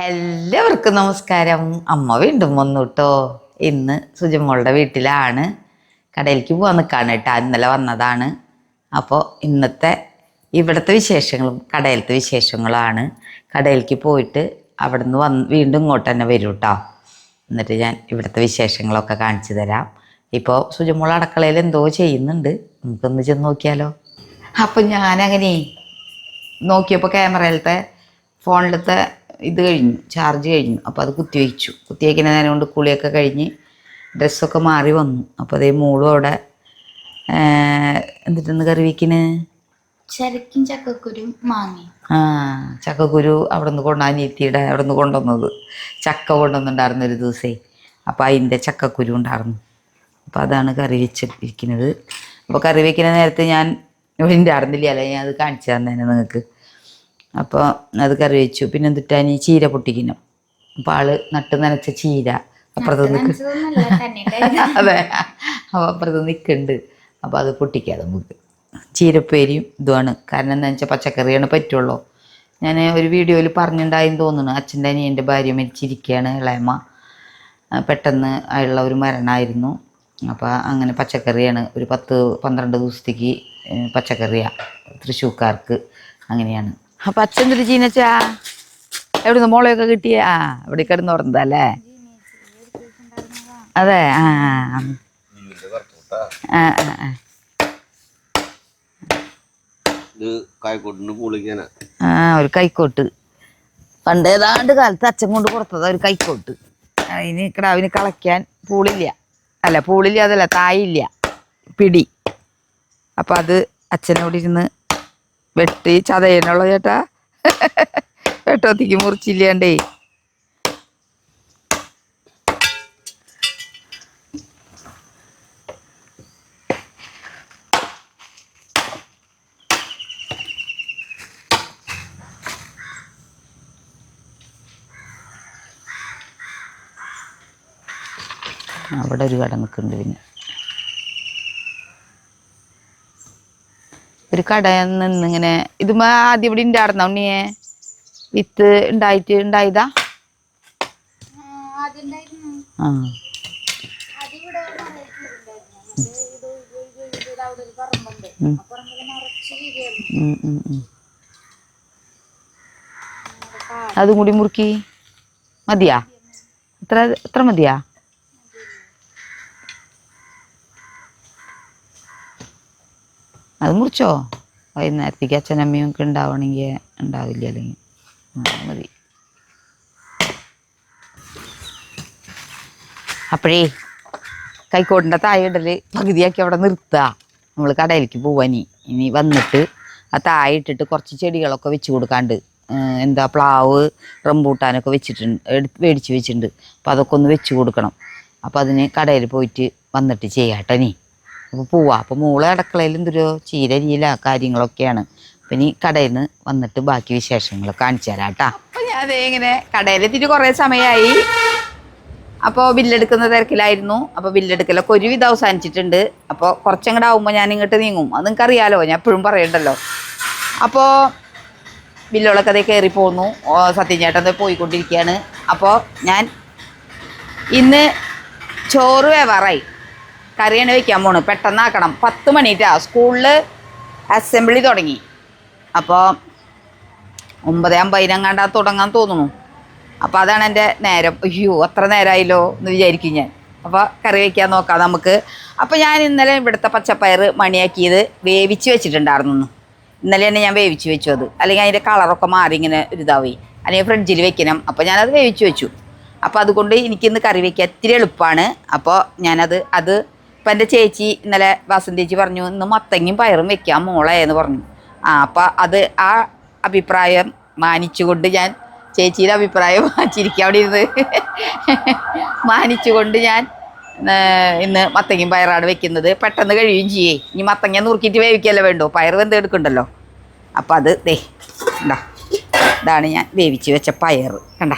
എല്ലാവർക്കും നമസ്കാരം. അമ്മ വീണ്ടും വന്നു കേട്ടോ ഇന്ന് സുജമോളുടെ വീട്ടിലാണ്. കടയിലേക്ക് പോകാൻ നിൽക്കാണ് കേട്ടോ ഇന്നലെ വന്നതാണ്. അപ്പോൾ ഇന്നത്തെ ഇവിടുത്തെ വിശേഷങ്ങളും കടയിലത്തെ വിശേഷങ്ങളാണ്. കടയിലേക്ക് പോയിട്ട് അവിടെ നിന്ന് വന്ന് വീണ്ടും ഇങ്ങോട്ട് തന്നെ വരും കേട്ടോ എന്നിട്ട് ഞാൻ ഇവിടുത്തെ വിശേഷങ്ങളൊക്കെ കാണിച്ചു തരാം. ഇപ്പോൾ സുജമോൾ അടുക്കളയിൽ എന്തോ ചെയ്യുന്നുണ്ട്. നമുക്കൊന്ന് ചെന്ന് നോക്കിയാലോ? അപ്പം ഞാനങ്ങനെ നോക്കിയപ്പോൾ ക്യാമറയിലത്തെ ഫോണിലത്തെ ഇത് കഴിഞ്ഞു ചാർജ് കഴിഞ്ഞു. അപ്പോൾ അത് കുത്തിവെച്ചു കുത്തിവെക്കുന്ന കുത്തി നേരം കൊണ്ട് കുളിയൊക്കെ കഴിഞ്ഞ് ഡ്രസ്സൊക്കെ മാറി വന്നു. അപ്പോൾ അതേ മോളും അവിടെ എന്നിട്ടെന്ന് കറി വയ്ക്കണ് ചരക്കും ചക്കക്കുരു മാങ്ങി ആ ചക്കക്കുരു അവിടെ നിന്ന് കൊണ്ട അനിയത്തിയുടെ അവിടെ നിന്ന് കൊണ്ടുവന്നത് ചക്ക കൊണ്ടുവന്നിട്ടുണ്ടായിരുന്നു ഒരു ദിവസേ. അപ്പോൾ അതിന്റെ ചക്കക്കുരു ഉണ്ടായിരുന്നു. അപ്പോൾ അതാണ് കറി വെച്ചിരിക്കുന്നത്. അപ്പോൾ കറി വെക്കുന്ന നേരത്തെ ഞാൻ ഇവിടെ ഉണ്ടായിരുന്നില്ല അല്ലേ ഞാൻ അത് കാണിച്ചു തന്നേനെ നിങ്ങൾക്ക്. അപ്പോൾ അത് കറി വെച്ചു. പിന്നെ എന്തിട്ടാനി ചീര പൊട്ടിക്കുന്നു. അപ്പോൾ ആൾ നട്ട് നനച്ച ചീര. അപ്പുറത്ത് നിൽക്ക്. അതെ. അപ്പോൾ അപ്പുറത്ത് നിൽക്കുന്നുണ്ട് അപ്പോൾ അത് പൊട്ടിക്കാം നമുക്ക് ചീരപ്പേരിയും ഇതുമാണ്. കാരണം എന്താ വെച്ചാൽ പച്ചക്കറിയാണ് പറ്റുള്ളൂ. ഞാൻ ഒരു വീഡിയോയിൽ പറഞ്ഞിട്ടുണ്ടായെന്ന് തോന്നുന്നു. അച്ഛന്റെ അനിയന്റെ ഭാര്യ മരിച്ചിരിക്കുകയാണ് ഇളയമ്മ. പെട്ടെന്ന് ഉള്ള ഒരു മരണമായിരുന്നു അപ്പോൾ അങ്ങനെ പച്ചക്കറിയാണ്. ഒരു പത്ത് പന്ത്രണ്ട് ദിവസത്തേക്ക് പച്ചക്കറിയാണ് തൃശ്ശൂക്കാർക്ക് അങ്ങനെയാണ്. അപ്പം അച്ഛൻ എന്തൊരു ചീനച്ചാ? എവിടുന്ന് മോളെയൊക്കെ കിട്ടിയ? ആ ഇവിടെ കിടന്ന് ഓർന്നതല്ലേ അതെ ആ ആ, ഒരു കൈക്കോട്ട്. പണ്ട് ഏതാണ്ട് കാലത്ത് അച്ഛൻ കൊണ്ട് കൊടുത്തതാ ഒരു കൈക്കോട്ട്. അതിന് കിടാവിന് കളയ്ക്കാൻ പൂളില്ല. അല്ല പൂളില്ല അതല്ല തായില്ല. പിടി. അപ്പൊ അത് അച്ഛനോട് ഇരുന്ന് വെട്ടി ചതയനുള്ള ചേട്ടാ. വെട്ടോത്തിക്ക് മുറിച്ചില്ലാണ്ടേ. അവിടെ ഒരു കട നിൽക്കുന്നുണ്ട് പിന്നെ. ഒരു കട നിന്നിങ്ങനെ ഇത് ആദ്യം ഇവിടെ ഉണ്ടായിരുന്ന ഉണ്ണിയെ? വിത്ത് ഉണ്ടായിട്ട് ഉണ്ടായതാ അതും കൂടി മുറുക്കി. മതിയാ? എത്ര എത്ര മതിയാ? അത് മുറിച്ചോ? വൈകുന്നേരത്തേക്ക് അച്ഛനമ്മയും ഒക്കെ ഉണ്ടാവണമെങ്കിൽ ഉണ്ടാവില്ല അല്ലെങ്കിൽ. മതി. അപ്പോഴേ കൈക്കോട്ടിന്റെ താഴെ പകുതിയാക്കി അവിടെ നിർത്തുക. നമ്മൾ കടയിലേക്ക് പോവാനി ഇനി. വന്നിട്ട് ആ താഴെ ഇട്ടിട്ട് കുറച്ച് ചെടികളൊക്കെ വെച്ച് കൊടുക്കാണ്ട് എന്താ പ്ലാവ് റംബൂട്ടാനൊക്കെ വെച്ചിട്ടുണ്ട് മേടിച്ച് വെച്ചിട്ടുണ്ട്. അപ്പോൾ അതൊക്കെ ഒന്ന് വെച്ച് കൊടുക്കണം. അപ്പോൾ അതിന് കടയിൽ പോയിട്ട് വന്നിട്ട് ചെയ്യാട്ടോ നീ അപ്പോൾ പോവാ. അപ്പോൾ മോളെ അടുക്കളയിൽ എന്തൊരു ചീരരിയില കാര്യങ്ങളൊക്കെയാണ്. അപ്പം ഇനി കടയിൽ നിന്ന് വന്നിട്ട് ബാക്കി വിശേഷങ്ങൾ കാണിച്ചു തരാം കേട്ടോ. ഞാൻ ഇങ്ങനെ കടയിലെത്തിയിട്ട് കുറേ സമയമായി അപ്പോൾ ബില്ലെടുക്കുന്ന തിരക്കിലായിരുന്നു. അപ്പോൾ ബില്ലെടുക്കലൊക്കെ ഒരുവിധം അവസാനിച്ചിട്ടുണ്ട്. അപ്പോൾ കുറച്ചങ്ങോട്ട് ആവുമ്പോൾ ഞാൻ ഇങ്ങോട്ട് നീങ്ങും. അത് നിങ്ങൾക്ക് അറിയാലോ ഞാൻ എപ്പോഴും പറയണ്ടല്ലോ. അപ്പോൾ ബില്ലുകളൊക്കെ അതേ കയറി പോന്നു. ഓ, സത്യം ചേട്ടൻ പോയിക്കൊണ്ടിരിക്കുകയാണ് അപ്പോൾ ഞാൻ ഇന്ന് ചോറ് വേവാറായി. കറിയാണ് വെക്കാൻ പോണു പെട്ടെന്നാക്കണം. പത്ത് മണിട്ടാ സ്കൂളിൽ അസംബ്ലി തുടങ്ങി. അപ്പോൾ ഒമ്പത് അമ്പതിനെങ്ങാണ്ടാ തുടങ്ങാൻ തോന്നുന്നു. അപ്പോൾ അതാണ് എന്റെ നേരം. അയ്യോ അത്ര നേരമായല്ലോ എന്ന് വിചാരിക്കും ഞാൻ. അപ്പോൾ കറി വയ്ക്കാൻ നോക്കാം നമുക്ക്. അപ്പോൾ ഞാൻ ഇന്നലെ ഇവിടുത്തെ പച്ചപ്പയർ മണിയാക്കിയത് വേവിച്ച് വെച്ചിട്ടുണ്ടായിരുന്നു ഇന്നലെ തന്നെ ഞാൻ വേവിച്ച് വെച്ചു അത്. അല്ലെങ്കിൽ അതിന്റെ കളറൊക്കെ മാറി ഇങ്ങനെ ഒരിതാവി അല്ലെങ്കിൽ ഫ്രിഡ്ജിൽ വെക്കണം. അപ്പോൾ ഞാനത് വേവിച്ച് വെച്ചു. അപ്പോൾ അതുകൊണ്ട് എനിക്കിന്ന് കറി വയ്ക്കാൻ ഇത്തിരി എളുപ്പമാണ്. അപ്പോൾ ഞാനത് അത് ഇപ്പം എന്റെ ചേച്ചി ഇന്നലെ വാസന്തി ചേച്ചി പറഞ്ഞു ഇന്ന് മത്തങ്ങയും പയറും വെക്കാം മോളെ എന്ന് പറഞ്ഞു. ആ അപ്പം അത് ആ അഭിപ്രായം മാനിച്ചുകൊണ്ട് ഞാൻ ചേച്ചിയുടെ അഭിപ്രായം മാനിച്ചിരിക്കുക അവിടെ ഇരുന്ന്. മാനിച്ചുകൊണ്ട് ഞാൻ ഇന്ന് മത്തങ്ങയും പയറാണ് വെക്കുന്നത്. പെട്ടെന്ന് കഴിയുകയും ചെയ്യേ. ഇനി മത്തങ്ങ നുറുക്കിയിട്ട് വേവിക്കല്ലേ വേണ്ടോ? പയർ വെന്ത് എടുക്കണ്ടല്ലോ. അപ്പം അത് ദേ കണ്ടാ. ഇതാണ് ഞാൻ വേവിച്ച് വെച്ച പയർ കണ്ട.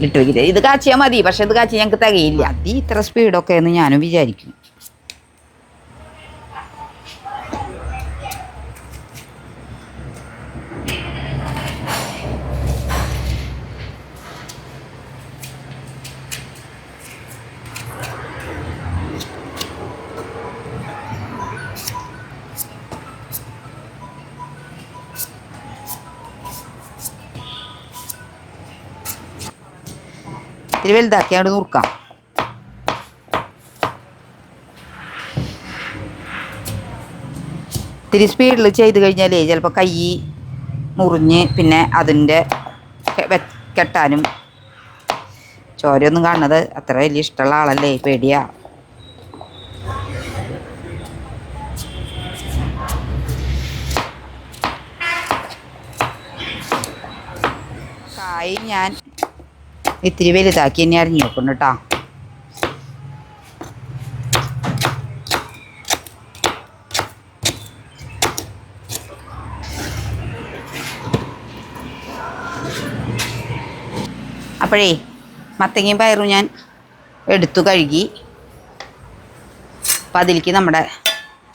വെക്കില്ല ഇത് കാച്ചിയാൽ മതി പക്ഷെ ഇത് കാച്ചി ഞങ്ങൾക്ക് തികയില്ല. അതി ഇത്ര സ്പീഡൊക്കെ എന്ന് ഞാനും വിചാരിക്കും. ഇത്തിരി വലുതാക്കി അങ്ങോട്ട് നുറുക്കാം. ഇത്തിരി സ്പീഡിൽ ചെയ്ത് കഴിഞ്ഞാലേ ചിലപ്പോൾ കൈ മുറിഞ്ഞ് പിന്നെ അതിന്റെ കെട്ടാനും ചോരയൊന്നും കാണുന്നത് അത്ര വലിയ ഇഷ്ടമുള്ള ആളല്ലേ പേടിയാ. കായ് ഞാൻ ഇത്തിരി വലുതാക്കി എന്നെ അരിഞ്ഞു വെക്കണം കേട്ടോ. അപ്പോഴേ മത്തങ്ങയും പയറും ഞാൻ എടുത്തു കഴുകി. അപ്പം അതിലേക്ക് നമ്മുടെ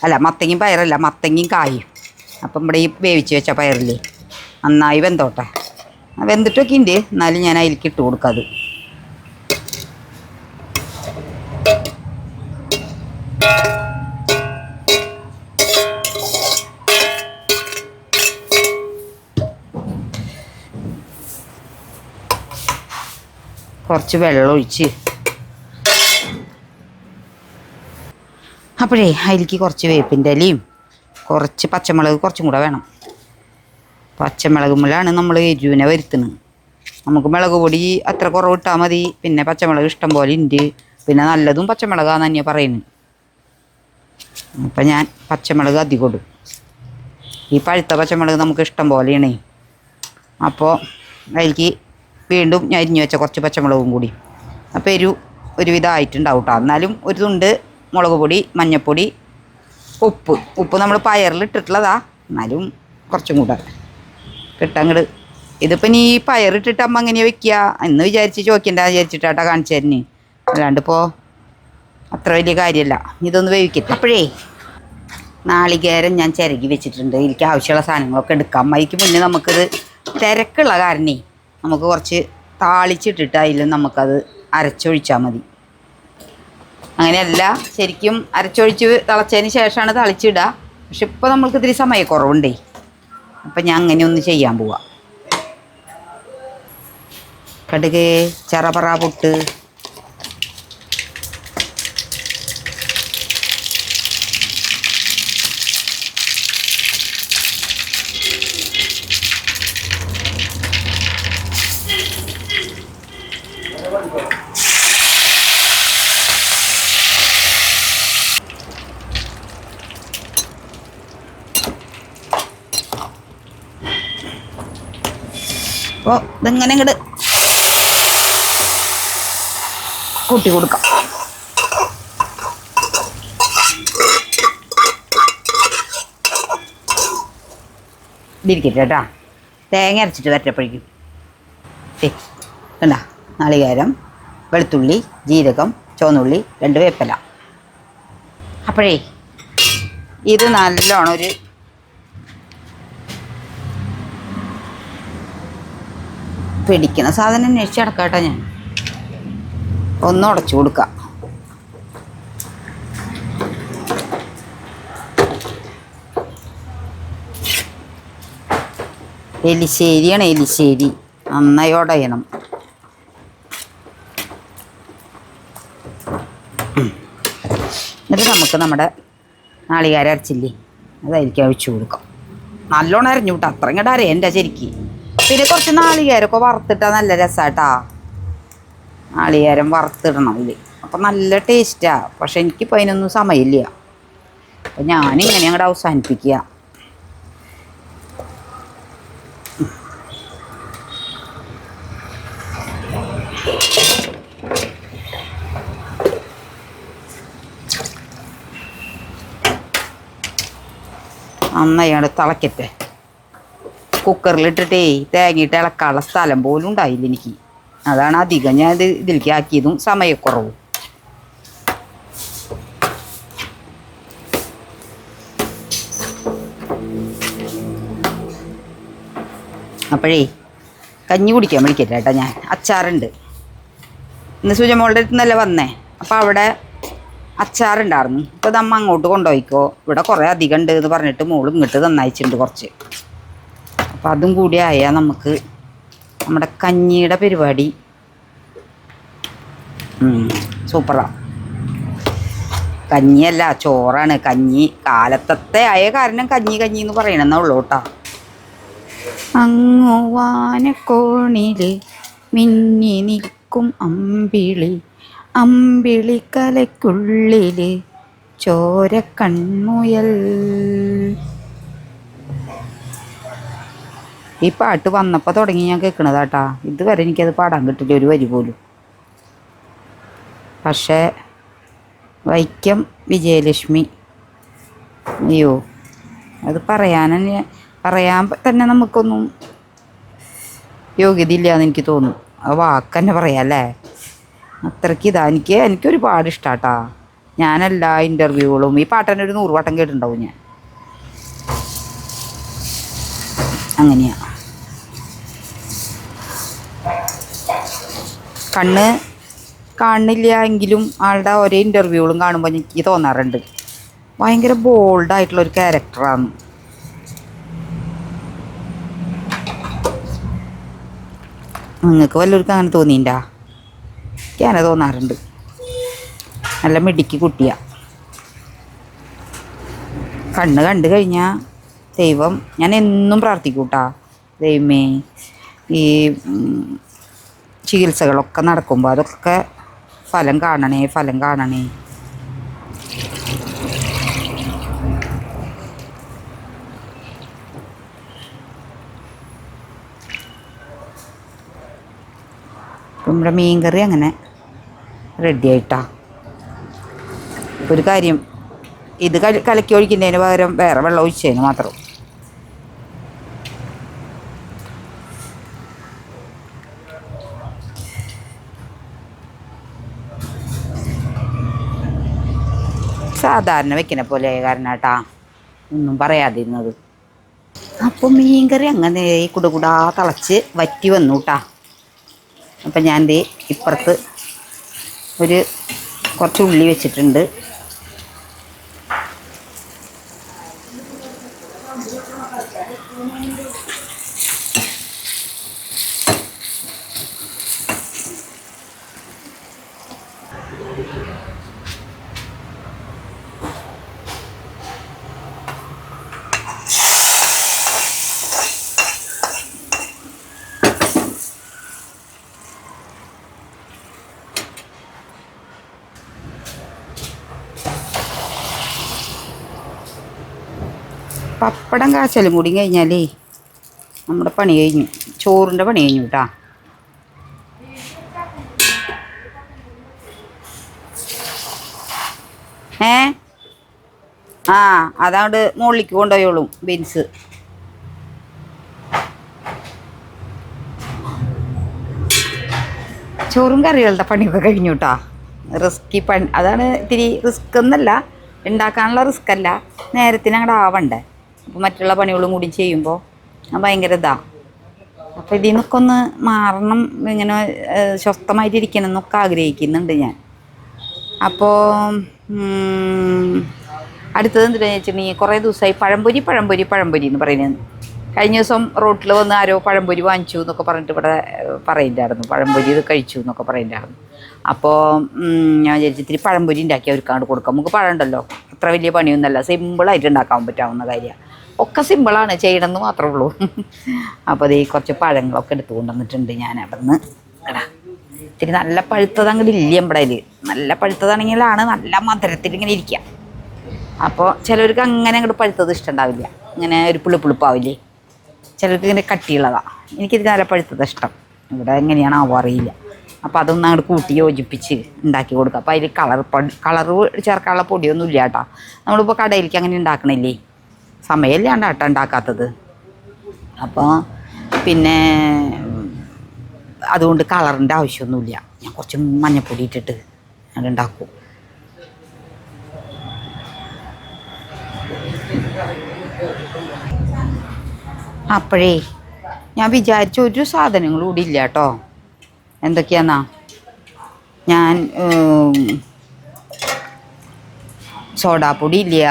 അല്ല മത്തങ്ങയും പയറല്ല മത്തങ്ങയും കായും. അപ്പം ഇവിടെ ഈ വേവിച്ച് വെച്ച പയറില്ലേ നന്നായി വെന്തോട്ടെ. വെന്തിട്ടൊക്കെ ഉണ്ട് എന്നാലും ഞാൻ അതിലേക്ക് ഇട്ട് കൊടുക്കാം അത്. കുറച്ച് വെള്ളം ഒഴിച്ച്. അപ്പോഴേ അതിലേക്ക് കുറച്ച് വേപ്പിന്റെ ഇലയും കുറച്ച് പച്ചമുളക് കുറച്ചും കൂടെ വേണം. പച്ചമുളകുമ്പോഴാണ് നമ്മൾ എരിവിനെ വരുത്തുന്നത്. നമുക്ക് മുളക് പൊടി അത്ര കുറവ് ഇട്ടാൽ മതി. പിന്നെ പച്ചമുളക് ഇഷ്ടം പോലെ ഉണ്ട് പിന്നെ നല്ലതും പച്ചമുളകാന്ന് തന്നെയാണ് പറയുന്നത്. അപ്പം ഞാൻ പച്ചമുളക് അധികം ഇടും. ഈ പഴുത്ത പച്ചമുളക് നമുക്ക് ഇഷ്ടം പോലെയാണേ. അപ്പോൾ അതിലേക്ക് വീണ്ടും ഞാൻ അരിഞ്ഞു വെച്ച കുറച്ച് പച്ചമുളകും കൂടി. അപ്പോൾ എരു ഒരുവിധം ആയിട്ടുണ്ടാവും കേട്ടോ എന്നാലും ഒരു തുണ്ട് മുളക് പൊടി മഞ്ഞൾപ്പൊടി ഉപ്പ്. ഉപ്പ് നമ്മൾ പയറിൽ ഇട്ടിട്ടുള്ളതാ എന്നാലും കുറച്ചും കൂടെ. കിട്ടങ്ങട്. ഇതിപ്പോൾ നീ പയറിട്ടിട്ട് അമ്മ എങ്ങനെയാ വെക്കുക എന്ന് വിചാരിച്ച് ചോദിക്കണ്ട വിചാരിച്ചിട്ടാട്ടാ കാണിച്ചു തരുന്നേ അല്ലാണ്ട് ഇപ്പോൾ അത്ര വലിയ കാര്യമല്ല ഇതൊന്ന് വേവിക്കട്ടെ. അപ്പോഴേ നാളികേരം ഞാൻ ചിരകി വെച്ചിട്ടുണ്ട്. എനിക്ക് ആവശ്യമുള്ള സാധനങ്ങളൊക്കെ എടുക്കാം. അമ്മയ്ക്ക് മുന്നേ നമുക്കിത് തിരക്കുള്ള കാരണേ നമുക്ക് കുറച്ച് താളിച്ചിട്ടിട്ട് അതിൽ നമുക്കത് അരച്ചൊഴിച്ചാൽ മതി. അങ്ങനെയല്ല ശരിക്കും അരച്ചൊഴിച്ച് തിളച്ചതിന് ശേഷമാണ് തളിച്ചിടുക പക്ഷെ ഇപ്പോൾ നമ്മൾക്ക് ഇത്തിരി സമയക്കുറവുണ്ടേ. അപ്പം ഞാൻ അങ്ങനെ ഒന്ന് ചെയ്യാൻ പോവാം. കടുക് ചെറപറ പൊട്ട് അപ്പോൾ ഇതിങ്ങനെ ഇങ്ങട് കൂട്ടി കൊടുക്കാം. ഇതിരിക്കട്ടെ കേട്ടാ. തേങ്ങ അരച്ചിട്ട് വരട്ടപ്പോഴേക്കും. കണ്ട? നാളികേരം വെളുത്തുള്ളി ജീരകം ചുവന്നുള്ളി രണ്ട് വേപ്പല. അപ്പോഴേ ഇത് നല്ലോണം ഒരു പിടിക്കുന്ന സാധനം അന്വേഷിച്ച് നടക്കാട്ടോ ഞാൻ. ഒന്ന് ഉടച്ചു കൊടുക്കാം. എലിശ്ശേരിയാണ് എലിശ്ശേരി. നന്നായി ഉടയണം. എന്നിട്ട് നമുക്ക് നമ്മുടെ നാളികാരം അരച്ചില്ലേ? അതായിരിക്കും അഴിച്ചു കൊടുക്കാം. നല്ലോണം അരഞ്ഞു വിട്ടാ അത്ര ഇങ്ങോട്ട് എന്റെ ശരിക്ക്. പിന്നെ കുറച്ച് നാളികേരമൊക്കെ വറുത്തിട്ടാൽ നല്ല രസാട്ടാ. നാളികേരം വറുത്തിടണം ഇതിൽ അപ്പം നല്ല ടേസ്റ്റാ. പക്ഷെ എനിക്കിപ്പോൾ അതിനൊന്നും സമയമില്ല. അപ്പം ഞാനിങ്ങനെ അങ്ങോട്ട് അവസാനിപ്പിക്കുക നന്നായി അങ്ങോട്ട് തിളക്കട്ടെ. കുക്കറിലിട്ടിട്ടേ തേങ്ങയിട്ട് ഇളക്കാനുള്ള സ്ഥലം പോലും ഉണ്ടായില്ല എനിക്ക്. അതാണ് അധികം ഞാൻ ഇത് ഇതിലേക്ക് ആക്കിയതും സമയക്കുറവും. അപ്പോഴേ കഞ്ഞി കുടിക്കാൻ വിളിക്കട്ടെ കേട്ടോ ഞാൻ. അച്ചാറുണ്ട്. ഇന്ന് സുജമോളുടെ അടുത്ത് നിന്നല്ലേ വന്നേ? അപ്പോൾ അവിടെ അച്ചാറുണ്ടായിരുന്നു. ഇപ്പോൾ നമ്മ അങ്ങോട്ട് കൊണ്ടുപോയിക്കോ. ഇവിടെ കുറേ അധികം ഉണ്ട് എന്ന് പറഞ്ഞിട്ട് മോൾ ഇങ്ങോട്ട് തന്നയച്ചിട്ടുണ്ട് കുറച്ച്. അപ്പോൾ അതും കൂടി ആയാൽ നമുക്ക് നമ്മുടെ കഞ്ഞിയുടെ പരിപാടി. സൂപ്പറാ. കഞ്ഞിയല്ല ചോറാണ്. കഞ്ഞി കാലത്തത്തെ ആയ കാരണം കഞ്ഞി കഞ്ഞി എന്ന് പറയണമെന്നേ ഉള്ളൂ കേട്ടോ. അങ്ങോ മിന്നി നിൽക്കും അമ്പിളി. അമ്പിളി കലയ്ക്കുള്ളിൽ ചോര കൺമുയൽ. ഈ പാട്ട് വന്നപ്പോൾ തുടങ്ങി ഞാൻ കേൾക്കണതാട്ടാ. ഇതുവരെ എനിക്കത് പാടാൻ കിട്ടില്ല ഒരു വരി പോലും. പക്ഷേ വൈക്കം വിജയലക്ഷ്മി. അയ്യോ അത് പറയാൻ പറയാൻ തന്നെ നമുക്കൊന്നും യോഗ്യത എന്ന് എനിക്ക് തോന്നും ആ വാക്ക് തന്നെ പറയാം അല്ലേ? അത്രയ്ക്ക് ഇതാ. എനിക്ക് എനിക്കൊരുപാട് ഇഷ്ടാട്ടാ. ഞാനെല്ലാ ഇന്റർവ്യൂകളും ഈ പാട്ട് തന്നെ ഒരു നൂറ് വട്ടം കേട്ടിട്ടുണ്ടാവും ഞാൻ. അങ്ങനെയാ. കണ്ണ് കാണില്ല എങ്കിലും ആളുടെ ഒരേ ഇന്റർവ്യൂകളും കാണുമ്പോൾ എനിക്ക് തോന്നാറുണ്ട്. ഭയങ്കര ബോൾഡായിട്ടുള്ള ഒരു ക്യാരക്ടറാണ് നിങ്ങൾക്ക് വല്ലവർക്കും അങ്ങനെ തോന്നിയിട്ടാ എനിക്കങ്ങനെ തോന്നാറുണ്ട്. നല്ല മിടിക്ക് കുട്ടിയാണ് കണ്ണ് കണ്ടു കഴിഞ്ഞാൽ ദൈവം ഞാൻ എന്നും പ്രാർത്ഥിക്കൂട്ടാ. ദൈവമേ ഈ ചികിത്സകളൊക്കെ നടക്കുമ്പോൾ അതൊക്കെ ഫലം കാണണേ ഫലം കാണണേ. നമ്മുടെ മീൻകറി അങ്ങനെ റെഡി ആയിട്ടാ. ഒരു കാര്യം ഇത് കല കലക്കി ഒഴിക്കുന്നതിന് പകരം വേറെ വെള്ളം ഒഴിച്ചതിന് മാത്രം. സാധാരണ വെക്കുന്ന പോലെ കാരണാട്ടാ. ഒന്നും പറയാതിരുന്നത് അപ്പം മീൻകറി അങ്ങനെ കുടുകുടാ തിളച്ച് വറ്റി വന്നു കേട്ടാ അപ്പം ഞാൻ ദേ ഇപ്പുറത്ത് ഒരു കുറച്ച് ഉള്ളി വെച്ചിട്ടുണ്ട്. പപ്പടം കാച്ചലും കൂടി കഴിഞ്ഞാലേ നമ്മുടെ പണി കഴിഞ്ഞു. ചോറിന്റെ പണി കഴിഞ്ഞു കേട്ടാ ഏ? ആ അതാണ്ട് മുകളിലേക്ക് കൊണ്ടുപോയോളും ബീൻസ്. ചോറും കറികളുടെ പണിയൊക്കെ കഴിഞ്ഞു കേട്ടോ റിസ്കി പണി അതാണ് ഇത്തിരി റിസ്ക് എന്നല്ല ഉണ്ടാക്കാനുള്ള റിസ്ക് അല്ല നേരത്തിന് അങ്ങോട്ട് ആവണ്ടേ. മറ്റുള്ള പണികളും കൂടി ചെയ്യുമ്പോൾ ഭയങ്കര ഇതാ. അപ്പോൾ ഇതിൽ നിന്നൊക്കെ ഒന്ന് മാറണം ഇങ്ങനെ സ്വസ്ഥമായിട്ട് സ്വസ്ഥമായിട്ടിരിക്കണം എന്നൊക്കെ ആഗ്രഹിക്കുന്നുണ്ട് ഞാൻ. അപ്പോൾ അടുത്തത് എന്തിനാ വെച്ചിട്ടുണ്ടെങ്കിൽ കുറേ ദിവസമായി പഴംപൊരി പഴംപൊരി പഴംപൊരി എന്ന് പറയുന്നത്. കഴിഞ്ഞ ദിവസം റോട്ടിൽ വന്ന് ആരോ പഴംപൊരി വാങ്ങിച്ചു എന്നൊക്കെ പറഞ്ഞിട്ട് ഇവിടെ പറയുന്നുണ്ടായിരുന്നു പഴംപൊരി ഇത് കഴിച്ചു എന്നൊക്കെ പറയുന്നുണ്ടായിരുന്നു അപ്പോൾ ഞാൻ വിചാരിച്ചു പഴംപൊരി ഉണ്ടാക്കി അവർക്ക് അങ്ങോട്ട് കൊടുക്കാം. നമുക്ക് പഴം ഉണ്ടല്ലോ. അത്ര വലിയ പണിയൊന്നുമല്ല. സിമ്പിളായിട്ട് ഉണ്ടാക്കാൻ പറ്റാവുന്ന കാര്യമാണ്. ഒക്കെ സിമ്പിളാണ് ചെയ്യണമെന്ന് മാത്രമേ ഉള്ളൂ. അപ്പോൾ ഈ കുറച്ച് പഴങ്ങളൊക്കെ എടുത്തു കൊണ്ടുവന്നിട്ടുണ്ട് ഞാൻ അവിടെ നിന്ന് എടാ ഇത്തിരി നല്ല പഴുത്തത് അങ്ങോട്ട് ഇല്ല കയ്യിൽ നല്ല പഴുത്തതാണെങ്കിലാണ് നല്ല മധുരത്തിൽ ഇങ്ങനെ ഇരിക്കുക അപ്പോൾ ചിലർക്ക് അങ്ങനെ അങ്ങോട്ട് പഴുത്തത് ഇഷ്ടമുണ്ടാവില്ല ഇങ്ങനെ ഒരു പുളി പുളിപ്പുളിപ്പാവില്ലേ? ചിലർക്ക് ഇങ്ങനെ കട്ടിയുള്ളതാണ് എനിക്കിത് നല്ല പഴുത്തത് ഇഷ്ടം. ഇവിടെ എങ്ങനെയാണാവോ അറിയില്ല. അപ്പോൾ അതൊന്ന് അങ്ങോട്ട് കൂട്ടി യോജിപ്പിച്ച് ഉണ്ടാക്കി കൊടുക്കുക അപ്പോൾ അതിൽ കളർ കളർ ചേർക്കാനുള്ള പൊടിയൊന്നും ഇല്ല കേട്ടോ. നമ്മളിപ്പോൾ കടയിലേക്ക് അങ്ങനെ ഉണ്ടാക്കണില്ലേ സമയമില്ലാണ്ട് കേട്ടോ ഉണ്ടാക്കാത്തത്. അപ്പോൾ പിന്നെ അതുകൊണ്ട് കളറിന്റെ ആവശ്യമൊന്നുമില്ല. ഞാൻ കുറച്ച് മഞ്ഞപ്പൊടി ഇട്ടിട്ട് ഞാൻ ഉണ്ടാക്കും. അപ്പോഴേ ഞാൻ വിചാരിച്ച ഒരു സാധനങ്ങളും കൂടി ഇല്ല കേട്ടോ. എന്തൊക്കെയാന്നാ? ഞാൻ സോഡാപ്പൊടി ഇല്ല.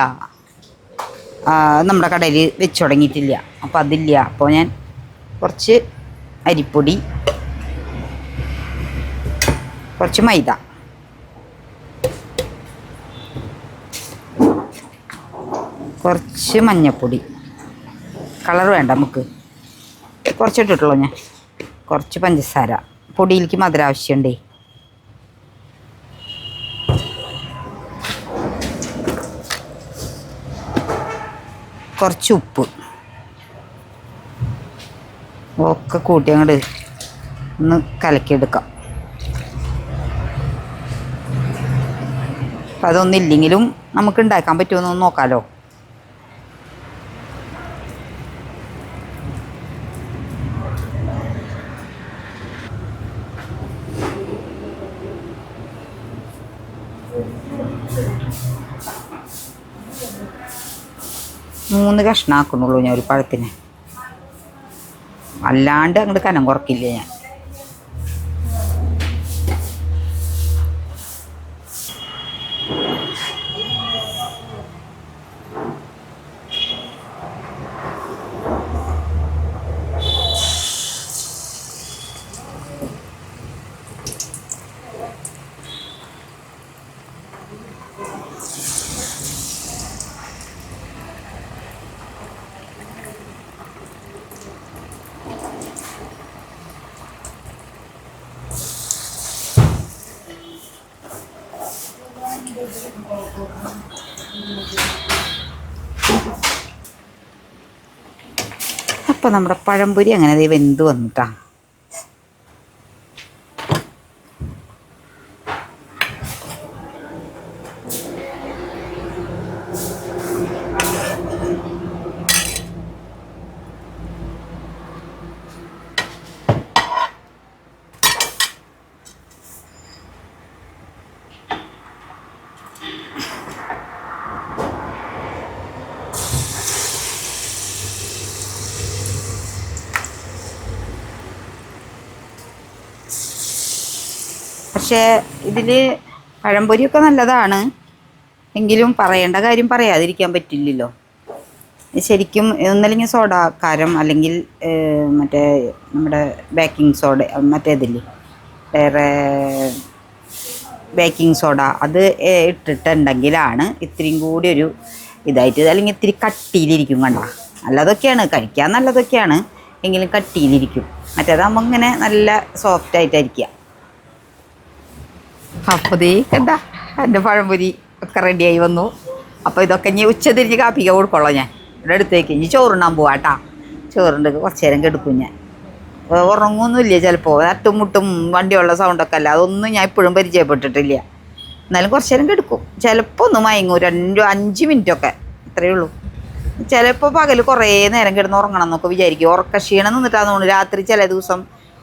നമ്മുടെ കടയിൽ വെച്ച് തുടങ്ങിയിട്ടില്ല. അപ്പോൾ അതില്ല. അപ്പോൾ ഞാൻ കുറച്ച് അരിപ്പൊടി കുറച്ച് മൈദ. കുറച്ച് മഞ്ഞൾപ്പൊടി കളർ വേണ്ട നമുക്ക്. കുറച്ചിട്ടിട്ടുള്ളൂ ഞാൻ. കുറച്ച് പഞ്ചസാര. പൊടിയിലേക്ക് മധുരാവശ്യമുണ്ടേ കുറച്ച് ഉപ്പ്. ഒക്കെ കൂട്ടി അങ്ങോട്ട് ഒന്ന് കലക്കിയെടുക്കാം. അപ്പം അതൊന്നില്ലെങ്കിലും നമുക്ക് ഉണ്ടാക്കാൻ പറ്റുമെന്ന് ഒന്ന് നോക്കാമല്ലോ മൂന്ന് കഷ്ണാക്കുന്നുള്ളൂ ഞാൻ ഒരു പഴത്തിന്. അല്ലാണ്ട് അങ്ങോട്ട് കനം കുറക്കില്ല ഞാൻ. അപ്പം നമ്മുടെ പഴംപൊരി അങ്ങനെ വെന്ത് വന്നിട്ടാ. പക്ഷേ ഇതിൽ പഴംപൊരിയൊക്കെ നല്ലതാണ്. എങ്കിലും പറയേണ്ട കാര്യം പറയാതിരിക്കാൻ പറ്റില്ലല്ലോ. ശരിക്കും ഒന്നല്ലെങ്കിൽ സോഡാക്കാരം അല്ലെങ്കിൽ ഏഹ്, മറ്റേ നമ്മുടെ ബേക്കിംഗ് സോഡ മറ്റേതില്ലേ വേറെ ബേക്കിംഗ് സോഡ അത് ഇട്ടിട്ടുണ്ടെങ്കിലാണ് ഇത്രയും കൂടി ഒരു ഇതായിട്ട് അല്ലെങ്കിൽ ഇത്തിരി കട്ടിയിലിരിക്കും കണ്ട? നല്ലതൊക്കെയാണ് കഴിക്കാൻ നല്ലതൊക്കെയാണ് എങ്കിലും കട്ടിയിലിരിക്കും. മറ്റേതാകുമ്പോൾ ഇങ്ങനെ നല്ല സോഫ്റ്റ് ആയിട്ടായിരിക്കുക. അപ്പോൾ ദേ കണ്ട എന്റെ പഴംപൊരി ഒക്കെ റെഡിയായി വന്നു. അപ്പോൾ ഇതൊക്കെ ഇനി ഉച്ച തിരിഞ്ഞ് കാപ്പിക്ക കൊടുക്കുള്ളൂ ഞാൻ. ഇവിടെ അടുത്തേക്ക് ഇനി ചോറുണ്ണാൻ പോവാട്ടാ ചോറുണ്ട് കുറച്ച് നേരം കെടുക്കും ഞാൻ. ഉറങ്ങുമൊന്നുമില്ല ചിലപ്പോൾ. അട്ടും മുട്ടും വണ്ടിയുള്ള സൗണ്ടൊക്കെ അല്ല. അതൊന്നും ഞാൻ ഇപ്പോഴും പരിചയപ്പെട്ടിട്ടില്ല. എന്നാലും കുറച്ച് നേരം കെടുക്കും. ചിലപ്പോൾ ഒന്ന് മയങ്ങും. രണ്ട് അഞ്ച് മിനിറ്റൊക്കെ. അത്രയേ ഉള്ളൂ. ചിലപ്പോൾ പകൽ കുറേ നേരം കിടന്ന് ഉറങ്ങണം എന്നൊക്കെ വിചാരിക്കും. ഉറക്ക ക്ഷീണം നിന്നിട്ടാന്ന് തോന്നുന്നു രാത്രി ചില ദിവസം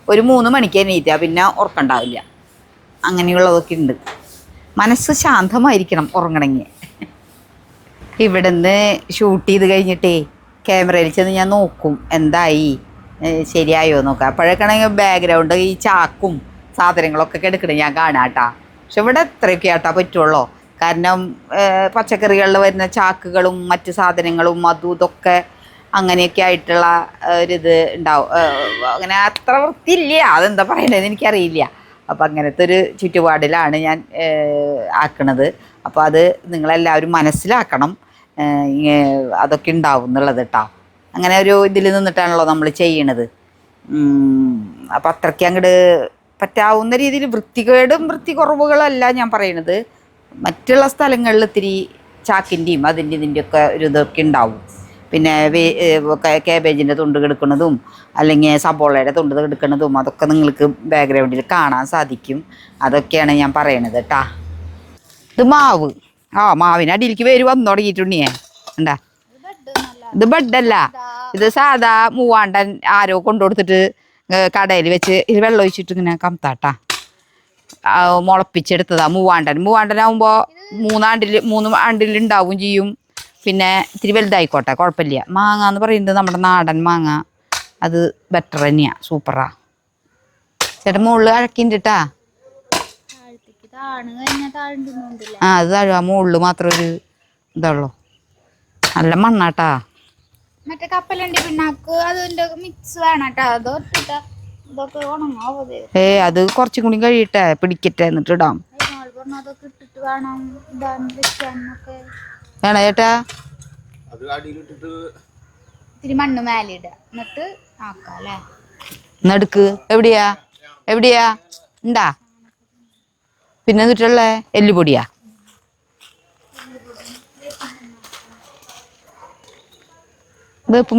ഒരു മൂന്ന് മണിക്ക് എണീറ്റാ. പിന്നെ ഉറക്കണ്ടാവില്ല. അങ്ങനെയുള്ളതൊക്കെ ഉണ്ട്. മനസ്സ് ശാന്തമായിരിക്കണം ഉറങ്ങണങ്ങി ഇവിടുന്ന് ഷൂട്ട് ചെയ്ത് കഴിഞ്ഞിട്ടേ ക്യാമറയിൽ ചെന്ന് ഞാൻ നോക്കും എന്തായി? ശരിയായോ നോക്കാം അപ്പോഴൊക്കെയാണെങ്കിൽ ബാക്ക്ഗ്രൗണ്ട് ഈ ചാക്കും സാധനങ്ങളൊക്കെ എടുക്കണം ഞാൻ കാണാട്ടാ. പക്ഷെ ഇവിടെ എത്രയൊക്കെ ആട്ടാ പറ്റുള്ളൂ. കാരണം പച്ചക്കറികളിൽ വരുന്ന ചാക്കുകളും മറ്റ് സാധനങ്ങളും അതും ഇതൊക്കെ അങ്ങനെയൊക്കെ ആയിട്ടുള്ള ഒരിത് ഉണ്ടാവും. അങ്ങനെ അത്ര വൃത്തിയില്ല. അതെന്താ പറയണതെന്ന് എനിക്കറിയില്ല. അപ്പം അങ്ങനത്തെ ഒരു ചുറ്റുപാടിലാണ് ഞാൻ ആക്കണത്. അപ്പോൾ അത് നിങ്ങളെല്ലാവരും മനസ്സിലാക്കണം അതൊക്കെ ഉണ്ടാവും എന്നുള്ളത് കേട്ടോ അങ്ങനെ ഒരു ഇതിൽ നിന്നിട്ടാണല്ലോ നമ്മൾ ചെയ്യണത്. അപ്പം അത്രയ്ക്ക് അങ്ങോട്ട് പറ്റാവുന്ന രീതിയിൽ വൃത്തികേടും വൃത്തി കുറവുകളല്ല ഞാൻ പറയണത്. മറ്റുള്ള സ്ഥലങ്ങളിൽ ഇത്തിരി ചാക്കിന്റെയും അതിന്റെ ഇതിന്റെയൊക്കെ ഒരു ഇതൊക്കെ ഉണ്ടാവും. പിന്നെ കേബേജിന്റെ തൊണ്ട് കെടുക്കുന്നതും അല്ലെങ്കിൽ സബോളയുടെ തൊണ്ട് കെടുക്കുന്നതും അതൊക്കെ നിങ്ങൾക്ക് ബാക്ക്ഗ്രൗണ്ടിൽ കാണാൻ സാധിക്കും. അതൊക്കെയാണ് ഞാൻ പറയണത് കേട്ടാ ഇത് മാവ്. ആ മാവിന് അടിയിലേക്ക് വേര് വന്നു തുടങ്ങിയിട്ടുണ്ണിയേ ഉണ്ടാ ഇത് ബെഡല്ല. ഇത് സാധാ മൂവാണ്ടൻ ആരോ കൊണ്ടുകൊടുത്തിട്ട് കടയിൽ വെച്ച് ഇത് വെള്ളം ഒഴിച്ചിട്ട് ഇങ്ങനെ കമത്താട്ടാ. മുളപ്പിച്ചെടുത്തതാ മൂവാണ്ടൻ. മൂവാണ്ടനാകുമ്പോൾ മൂന്നാണ്ടിൽ മൂന്ന് ആണ്ടിൽ ഉണ്ടാവും ചെയ്യും. പിന്നെ ഇത്തിരി വലുതായിക്കോട്ടെ കുഴപ്പമില്ല. മാങ്ങ എന്ന് പറയുന്നത് നമ്മുടെ നാടൻ മാങ്ങ. അത് ബെറ്റർ തന്നെയാ സൂപ്പറാ ചേട്ടൻ മുകളിൽ അഴക്കിണ്ടിട്ടാ ആ അത് താഴുക മുകളിൽ മാത്രം ഒരു ഇതുള്ളൂ നല്ല മണ്ണാട്ടാ. മറ്റേ കപ്പലണ്ടി പിണ്ണാക്ക് അതിന്റെ മിക്സ് വേണം കേട്ടോ അതൊട്ടിട്ട ഇതൊക്കെ ഉണങ്ങാവത് ഏ അത് കുറച്ചും കൂടി കഴിയട്ടെ പിടിക്കട്ടെ എന്നിട്ട് ഇടാം. ഇട്ടിട്ട് വേണം ഇടാൻ വെക്കാനൊക്കെ. വേണോ ചേട്ടാ? അത് അടിയിലിട്ടിട്ട് ഇത്തിരി മണ്ണ് മേലെ ഇടുക എന്നിട്ട് ആക്കാം അല്ലേ നടുക്ക്. എവിടെയാ? എവിടെയാ? ഉണ്ടാ പിന്നെ എന്നിട്ടുള്ള എല്ലുപൊടിയാ. വേപ്പ്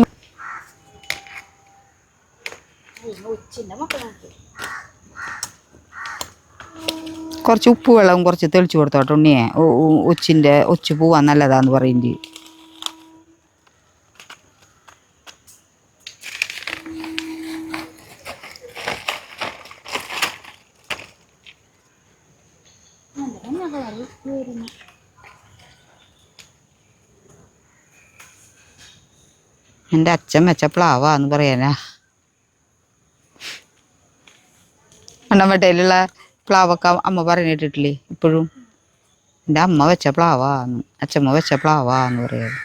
ഉച്ചിന്റെ മക്കളാക്കി. കുറച്ച് ഉപ്പ് വെള്ളവും കുറച്ച് തെളിച്ചു കൊടുത്തോട്ടെ ഉണ്ണിയെ. ഒച്ചിന്റെ ഒച്ച് പോവാൻ നല്ലതാന്ന് പറയുന്നത് എന്റെ അച്ഛൻ വെച്ച പ്ലാവാന്ന് പറയാനാ. അണ്ണമ്മട്ടയിലുള്ള പ്ലാവൊക്കെ അമ്മ പറഞ്ഞിട്ടില്ലേ ഇപ്പോഴും? എന്റെ അമ്മ വെച്ച പ്ലാവാന്ന് അച്ഛമ്മ വെച്ച പ്ലാവാന്ന് പറയാറ്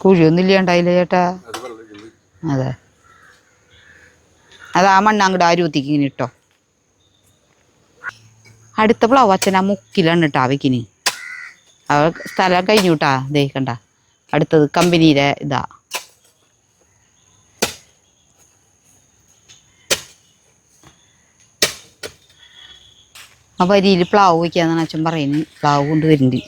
കുഴിയൊന്നും ഇല്ലാണ്ടായില്ല ചേട്ടാ? അത്. അതെ ആ മണ്ണ് അങ്ങോട്ട് ആരൂത്തിക്ക് ഇങ്ങനെ ഇട്ടോ. അടുത്ത പ്ലാവ് അച്ഛൻ ആ മുക്കിലാണ് ഇട്ടാ അവയ്ക്കിനി. അവ സ്ഥലം കഴിഞ്ഞു കേട്ടാ ദേ കണ്ട. അടുത്തത് കമ്പനിയിലെ ഇതാ. ആ വരിയിൽ പ്ലാവ് വയ്ക്കാന്നാണ് അച്ഛൻ പറയുന്നത്. പ്ലാവ് കൊണ്ടുവരുന്നുണ്ട്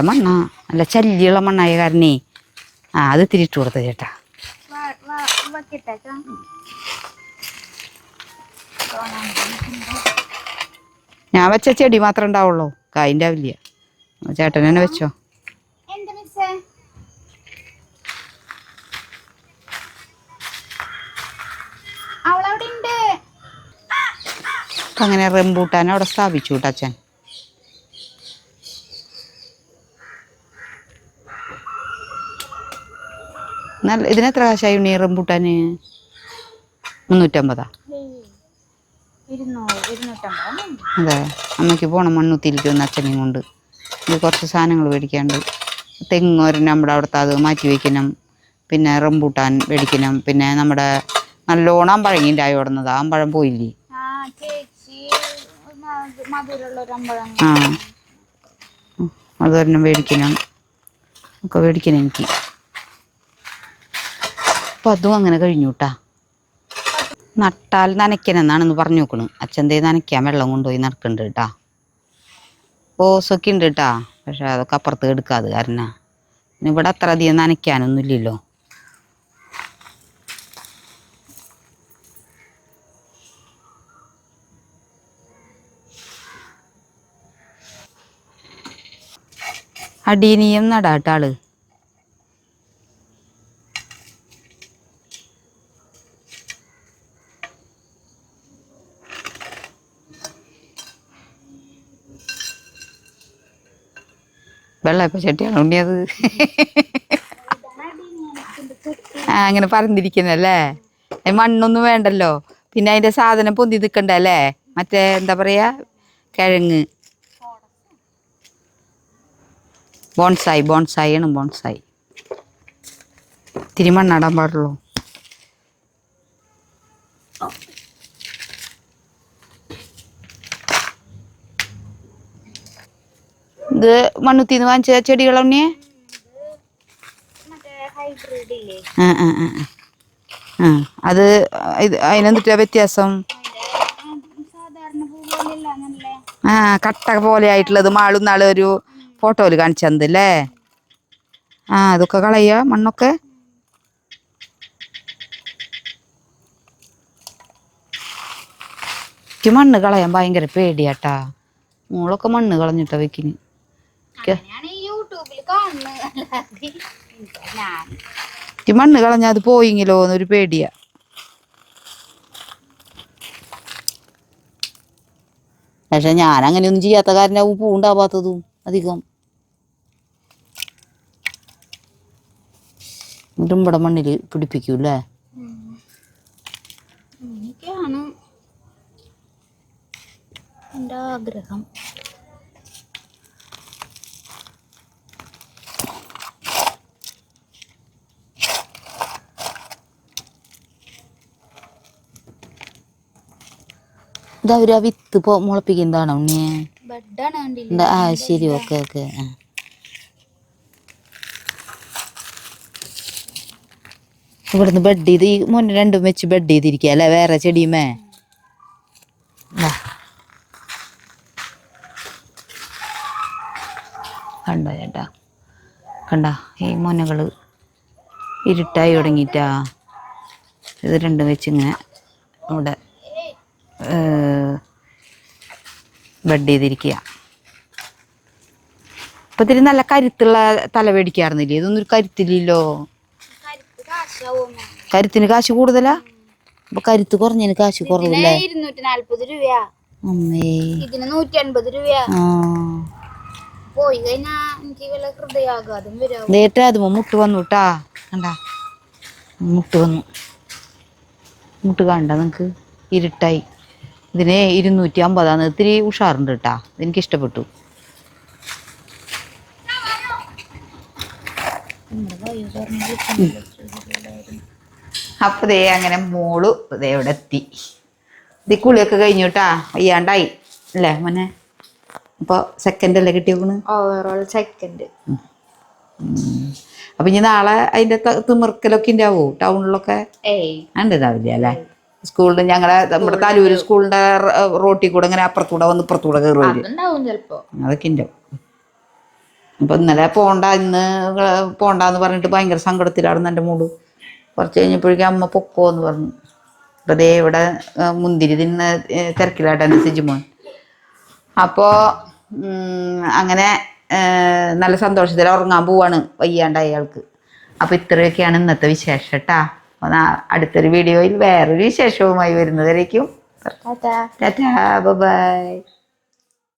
നല്ല മണ്ണ? നല്ല ചല്ലിയുള്ള മണ്ണായ കാരണേ. ആ അത് തിരിച്ചു കൊടുത്ത ചേട്ടാ. ഞാൻ വെച്ച ചെടി മാത്രം ഉണ്ടാവുള്ളൂ. കായിന്റെ ആവില്ല. ചേട്ടൻ തന്നെ വെച്ചോ. അങ്ങനെ റെമ്പൂട്ടാൻ അവിടെ സ്ഥാപിച്ചു കേട്ടോ അച്ഛൻ. നല്ല ഇതിനെത്ര കാശായി ഉണ്ണി റംബൂട്ടാന് മുന്നൂറ്റമ്പതാ? അതെ അമ്മയ്ക്ക് പോണം മണ്ണുത്തിയിലേക്ക് ഒന്ന് അച്ഛനെയും കൊണ്ട്. ഇത് കുറച്ച് സാധനങ്ങൾ മേടിക്കാണ്ട് തെങ്ങ് നമ്മുടെ അവിടുത്തെ അത് മാറ്റി വയ്ക്കണം പിന്നെ റംബൂട്ടാൻ മേടിക്കണം. പിന്നെ നമ്മുടെ നല്ലോണം അമ്പഴങ്ങിന്റെ ആയി ഓടുന്നത് ആ അമ്പഴം പോയില്ലേ? ആ അതൊരെണ്ണം മേടിക്കണം. ഒക്കെ മേടിക്കണം എനിക്ക്. അപ്പം അതും അങ്ങനെ കഴിഞ്ഞു കേട്ടാ നട്ടാൽ നനയ്ക്കനെന്നാണെന്ന് പറഞ്ഞു നോക്കണ് അച്ഛന്റെ നനയ്ക്കാൻ വെള്ളം കൊണ്ടുപോയി നടക്കുന്നുണ്ട് കേട്ടാ ഓസൊക്കെ ഉണ്ട് കേട്ടാ പക്ഷെ അതൊക്കെ അപ്പുറത്ത് എടുക്കാതെ കാരണം. ഇവിടെ അത്ര അധികം നനയ്ക്കാനൊന്നും ഇല്ലല്ലോ അടീനിയം നടാട്ടാൾ. വെള്ളയപ്പ ചട്ടിയാണ് ഉണ്ണിയത്? ആ അങ്ങനെ പറന്നിരിക്കുന്നല്ലേ അതിന് മണ്ണൊന്നും വേണ്ടല്ലോ. പിന്നെ അതിന്റെ സാധനം പൊന്തി നിൽക്കണ്ടല്ലേ മറ്റേ എന്താ പറയാ? കിഴങ്ങ്. ബോൺസായി ബോൺസായി ആണ് ബോൺസായി. ഇത്തിരി മണ്ണാടാൻ പാടുള്ളൂ. ഇത് മണ്ണുത്തിന്ന് വാങ്ങിച്ച ചെടികളെ ആ ആ ആ ആ. അത് ഇത് വ്യത്യാസം? ആ കട്ട പോലെ ആയിട്ടുള്ളത് മാളും നാളെ ഒരു ഫോട്ടോയിൽ കാണിച്ചത് അല്ലേ ആ അതൊക്കെ കളയുക മണ്ണൊക്കെ? മണ്ണ് കളയാൻ ഭയങ്കര പേടിയാട്ടാ. മോളൊക്കെ മണ്ണ് കളഞ്ഞിട്ടാ വെക്കിന് മണ്ണ് കളഞ്ഞത് അത് പോയിങ്ങിലോ എന്നൊരു പേടിയാ. പക്ഷെ ഞാൻ അങ്ങനെയൊന്നും ചെയ്യാത്ത കാരനാവും പൂണ്ടാവാത്തതും അധികം. എന്നിട്ടും ഇവിടെ മണ്ണിൽ പിടിപ്പിക്കൂല്ലേ? അങ്ങനെയൊക്കെയാണ് എന്റെ ആഗ്രഹം. ഇത് അവർ ആ വിത്ത് പോ മുളപ്പിക്കുന്നതാണോ ഉണ്ണിയെ ആ ശരി ഓക്കെ ഓക്കെ. ആ. ഇവിടുന്ന് ബെഡ് ചെയ്ത് ഈ മുന്നേ രണ്ടും വെച്ച് ബെഡ് ചെയ്തിരിക്കുക അല്ലേ? വേറെ ചെടിയുമേ? കണ്ടോ ചേട്ടാ? കണ്ട? ഈ മുനകൾ ഇരുട്ടായി തുടങ്ങിയിട്ടാ. ഇത് രണ്ടും വെച്ചിങ്ങനെ ഇവിടെ ബെഡ് ചെയ്തിരിക്കുക അപ്പൊ ഇതിന് നല്ല കരുത്തുള്ള തല മേടിക്കാറുന്നില്ലേ ഇതൊന്നും ഒരു കരുത്തില്ലല്ലോ കരുത്തിന് കാശ് കൂടുതലാ? അപ്പൊ കരുത്ത് കുറഞ്ഞതിന് കാശ് കുറവില്ലേ? ഇരുന്നൂറ്റി നാല്പത് രൂപയാ. അമ്മേ. ഇതിന് നൂറ്റി അൻപത് രൂപയാ. ആ. പോയി കഴിഞ്ഞാ എനിക്ക് വല്ല ഹൃദയാഘാതം വരാവും? നേരത്തെ അതുമ്പോ മുട്ട് വന്നു കേട്ടാ കണ്ടാ? മുട്ട് വന്നു. മുട്ട് കണ്ട നിങ്ങക്ക്? ഇരുട്ടായി. ഇതിന് ഇരുന്നൂറ്റി അമ്പതാണ് ഇത്തിരി ഉഷാറുണ്ട് കേട്ടാ എനിക്ക് ഇഷ്ടപ്പെട്ടു അപ്പതേ അങ്ങനെ മോൾ ദേ ഇവിടെ എത്തി ഇത് കുളിയൊക്കെ കഴിഞ്ഞു കേട്ടാ വയ്യാണ്ടായി. അല്ലേ മോനെ? അപ്പൊ സെക്കൻഡ് അല്ലേ കിട്ടിയോക്കണ് ഓവറോൾ സെക്കൻഡ് അപ്പൊ ഇനി നാളെ അതിന്റെ തിമിർക്കലൊക്കെ ഉണ്ടാവോ ടൗണിലൊക്കെ ഏയ്. ഉണ്ട് ഇതാവില്ല അല്ലേ? സ്കൂളിൽ ഞങ്ങളെ നമ്മുടെ തലൂര് സ്കൂളിന്റെ റോട്ടി കൂടെ ഇങ്ങനെ അപ്പുറത്തൂടെ വന്ന് ഇപ്പുറത്തൂടെ കയറും ചെലപ്പോ. അതൊക്കെ ഉണ്ടാവും അപ്പൊ ഇന്നലെ പോണ്ട ഇന്ന് പോണ്ടെന്ന് പറഞ്ഞിട്ട് ഭയങ്കര സങ്കടത്തിലായിരുന്നു എന്റെ മൂട് കുറച്ച് കഴിഞ്ഞപ്പോഴേക്കും അമ്മ പൊക്കോ എന്ന് പറഞ്ഞു. അപ്പൊ ദേ ഇവിടെ ആ, മുന്തിരി തിന്ന തിരക്കിലായിട്ട് എന്റെ സിജുമോൻ അപ്പോൾ അങ്ങനെ നല്ല സന്തോഷത്തിൽ ഉറങ്ങാൻ പോവാണ് വയ്യാണ്ട് അയാൾക്ക് അപ്പൊ ഇത്രയൊക്കെയാണ് ഇന്നത്തെ വിശേഷം കേട്ടാ അടുത്തൊരു വീഡിയോയിൽ വേറൊരു വിശേഷവുമായി വരുന്നവരേക്കും ടാറ്റാ. Ta-ta bye.